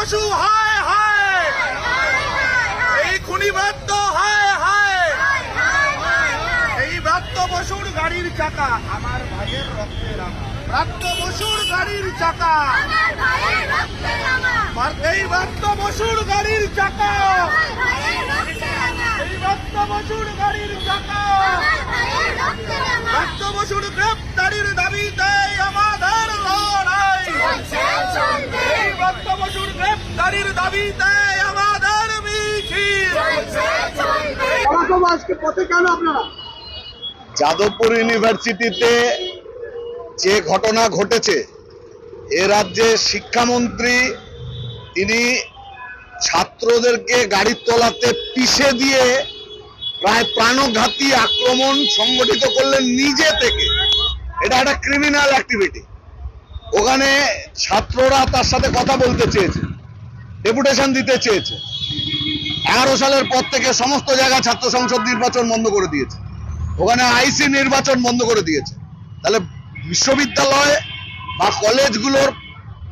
বসু হায় হায়! এই খুনি ব্রাত্য হায় হায়! এই ব্রাত্য বসুর গাড়ির চাকা, আমার ভাইয়ের রক্তে রাঙা ব্রাত্য বসুর গাড়ির চাকা। এই বসুর গাড়ির চাকা। এই বসুর গাড়ির চাকা। ব্রাত্য গ্রেপ্তারির আমাদের লড়াই চলছে চলবে এই ব্রাত্য বসুর দাবিতে আমাদের মিছিল। আজকে পথে কেন আপনারা? যাদবপুর ইউনিভার্সিটিতে যে ঘটনা ঘটেছে এ রাজ্যে শিক্ষামন্ত্রী তিনি ছাত্রদেরকে গাড়ির তলাতে পিষে দিয়ে প্রায় প্রাণঘাতী আক্রমণ সংগঠিত করলেন নিজে থেকে। এটা একটা ক্রিমিনাল অ্যাক্টিভিটি ওখানে ছাত্ররা তার সাথে কথা বলতে চেয়েছে। ডেপুটেশন দিতে চেয়েছে। এগারো সালের পর থেকে সমস্ত জায়গায় ছাত্র সংসদ নির্বাচন বন্ধ করে দিয়েছে। ওখানে আইসি নির্বাচন বন্ধ করে দিয়েছে। তাহলে বিশ্ববিদ্যালয় বা কলেজগুলোর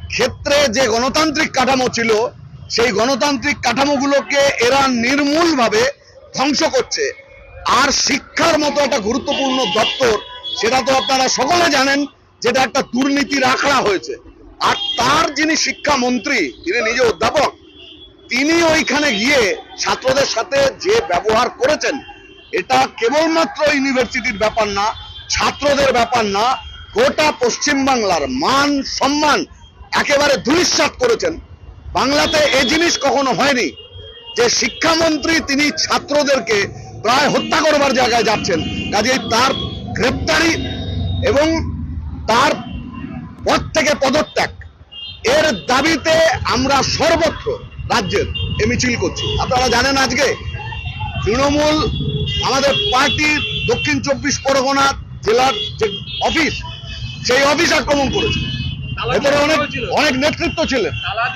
ক্ষেত্রে যে গণতান্ত্রিক কাঠামো ছিল, সেই গণতান্ত্রিক কাঠামোগুলোকে এরা নির্মূলভাবে ধ্বংস করছে। আর শিক্ষার মতো একটা গুরুত্বপূর্ণ দপ্তর, সেটা তো আপনারা সকলে জানেন, যেটা একটা দুর্নীতির আখড়া হয়েছে। আর তার যিনি শিক্ষামন্ত্রী তিনি নিজে অধ্যাপক, তিনি ওইখানে গিয়ে ছাত্রদের সাথে যে ব্যবহার করেছেন, এটা কেবলমাত্র ইউনিভার্সিটির ব্যাপার না, ছাত্রদের ব্যাপার না, গোটা পশ্চিমবাংলার মান, সম্মান একেবারে ধূলিসাৎ করেছেন। বাংলাতে এই জিনিস কখনো হয়নি যে শিক্ষামন্ত্রী তিনি ছাত্রদেরকে প্রায় হত্যা করবার জায়গায় যাচ্ছেন। কাজেই তার গ্রেপ্তারি এবং তার পদ থেকে পদত্যাগ। এর দাবিতে আমরা সর্বত্র রাজ্যের এ মিছিল করছি। আপনারা জানেন আজকে তৃণমূল আমাদের পার্টির দক্ষিণ চব্বিশ পরগনা জেলার যে অফিস সেই অফিস আক্রমণ করেছে। ভেতরে অনেক অনেক নেতৃত্ব ছিলেন। তালা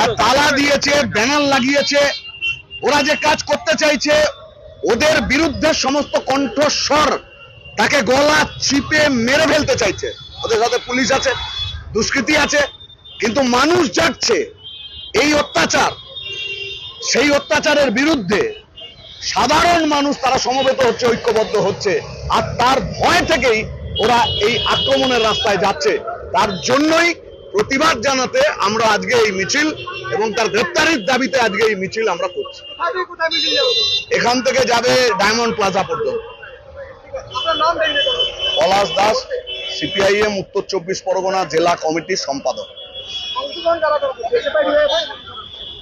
আর তালা দিয়েছে ব্যানার লাগিয়েছে। ওরা যে কাজ করতে চাইছে ওদের বিরুদ্ধে সমস্ত কণ্ঠস্বর তাকে গলা চিপে মেরে ফেলতে চাইছে। ওদের সাথে পুলিশ আছে, দুষ্কৃতি আছে, কিন্তু মানুষ যাচ্ছে এই অত্যাচার, সেই অত্যাচারের বিরুদ্ধে সাধারণ মানুষ তারা সমবেত হচ্ছে, ঐক্যবদ্ধ হচ্ছে, আর তার ভয় থেকেই ওরা এই আক্রমণের রাস্তায় যাচ্ছে। তার জন্যই প্রতিবাদ জানাতে আমরা আজকে এই মিছিল এবং তার গ্রেপ্তারির দাবিতে আজকে এই মিছিল আমরা করছি। এখান থেকে যাবে ডায়মন্ড প্লাজা পর্যন্ত। পলাশ দাস সিপিআইএম উত্তর চব্বিশ পরগনা জেলা কমিটির সম্পাদক।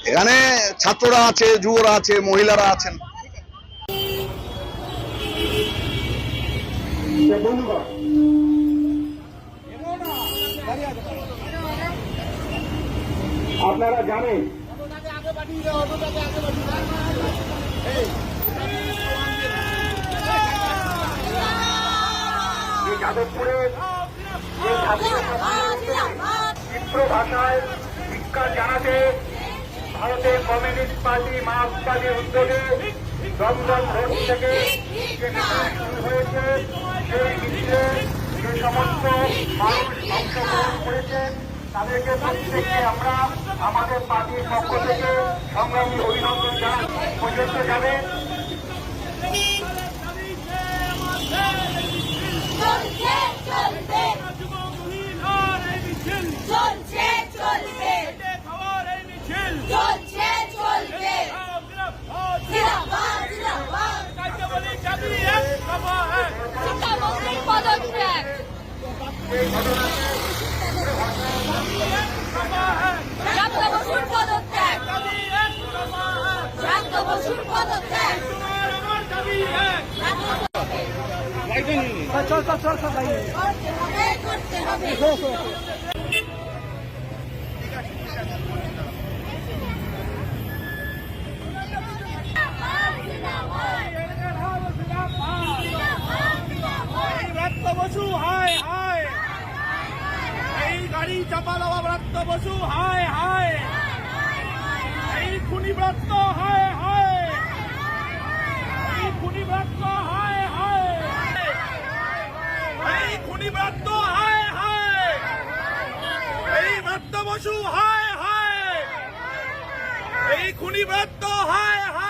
এখানে ছাত্ররা আছে, যুবরা আছে, মহিলারা আছেন। আপনারা জানেন যে যাদবপুরে যে ছাত্ররা ভাষায় শিক্ষা জানাতে ভারতের কমিউনিস্ট পার্টি মার্ক্সবাদীর উদ্যোগে দমদম রোড থেকে শুরু হয়েছে, সেই মিছিলে যে সমস্ত মানুষ অংশগ্রহণ করেছেন তাদেরকে প্রত্যেককে আমরা আমাদের পার্টির পক্ষ থেকে সংগ্রামী অভিনন্দন জানাই। পর্যন্ত যাবে চলছে চলবে চলছে চলবে চলছে চলবে জিন্দাবাদ জিন্দাবাদ শিক্ষামন্ত্রীর পদত্যাগ পদত্যাগ প্রাপ্ত বসুর পদত্যাগ করতে হবে এই ব্রাত্য বসু হায় হায় গাড়ি চাপা দেওয়া ব্রাত্য বসু, হায় হায়। এই খুনি ব্রাত্য হায় হায়। এই খুনি ব্রাত্য হায় হায়। এই খুনি ব্রাত্য হায় হায়। এই হায় হায়। খুনি ব্রাত্য হায় হায়।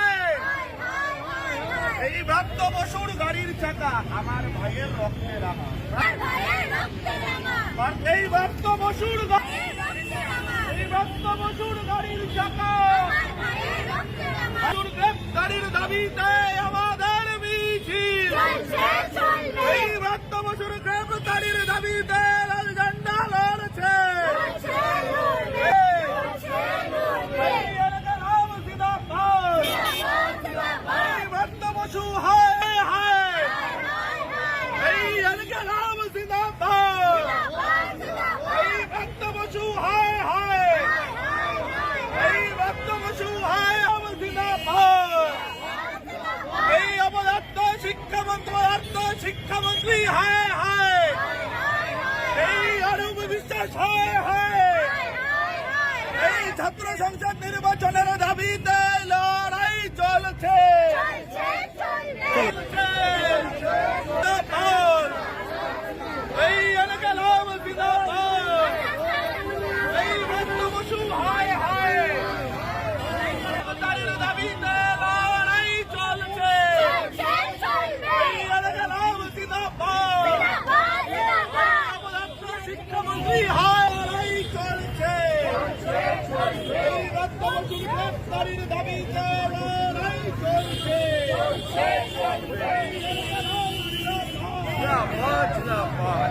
এই ভক্ত বসুর গাড়ির চাকা আমার ভাইয়ের রক্তে রাঙা। এই ব্রাত্য বসুর এই ব্রাত্য বসুর গাড়ির চাকা। গ্রেপ্তারির দাবিতে আমাদের মিছিল এই ব্রাত্য বসুর গ্রেপ্তারির দাবিতে লাল ঝান্ডা লড়ছে এই এলাকার নাম জিন্দাবাদ। এই ব্রাত্য বসু হায় হায় এই এলাকার নাম জিন্দাবাদ এই ভক্ত বসু হায় হায় এই ভক্ত বসু হায় আমার জিন্দাবাদ এই অপদার্থ শিক্ষামন্ত্রী অর্থ শিক্ষামন্ত্রী হায় হায়! এই অরূপ বিশ্বাস হায় হায়! এই ছাত্র সংসদ নির্বাচনের দাবিতে লড়াই চলছে চলছে জিন্দাবাদ। এই এলাকা নাম জিন্দাবাদ এই ভক্ত বসু হায় হায় তাদের দাবিতে লড়াই চলছে এই এলাকা নাম জিন্দাবাদ অপদার্থ শিক্ষামন্ত্রী হায় লড়াই চলছে এই দাবিতে লড়াই চলছে জিন্দাবাদ জিন্দাবাদ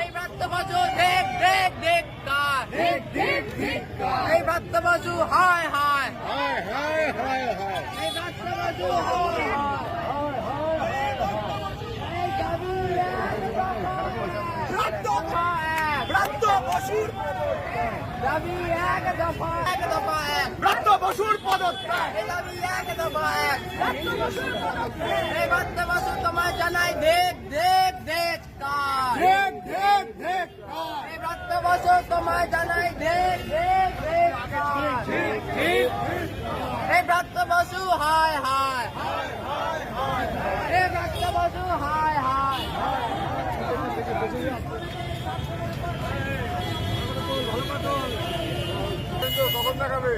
এই ভক্তবাজু হায় হায় এই ভক্তবাজু হায় ভ্রাত্য বসুর দাবি এক দফা এক দফা এক ভ্রাত্য বসুর পদত্যাগ এই দাবি এক। দফা এক এই ভক্তবাজু তোমায় জানাই দেখ দেখ দেখ দেখ দেখ দেখ ভক্তবাজু তোমায় জানাই দেখ দেখ দেখ কার এই ভক্তবাজু হায় হায় এই ভক্তবাজু হায় হায় কখন দেখাবে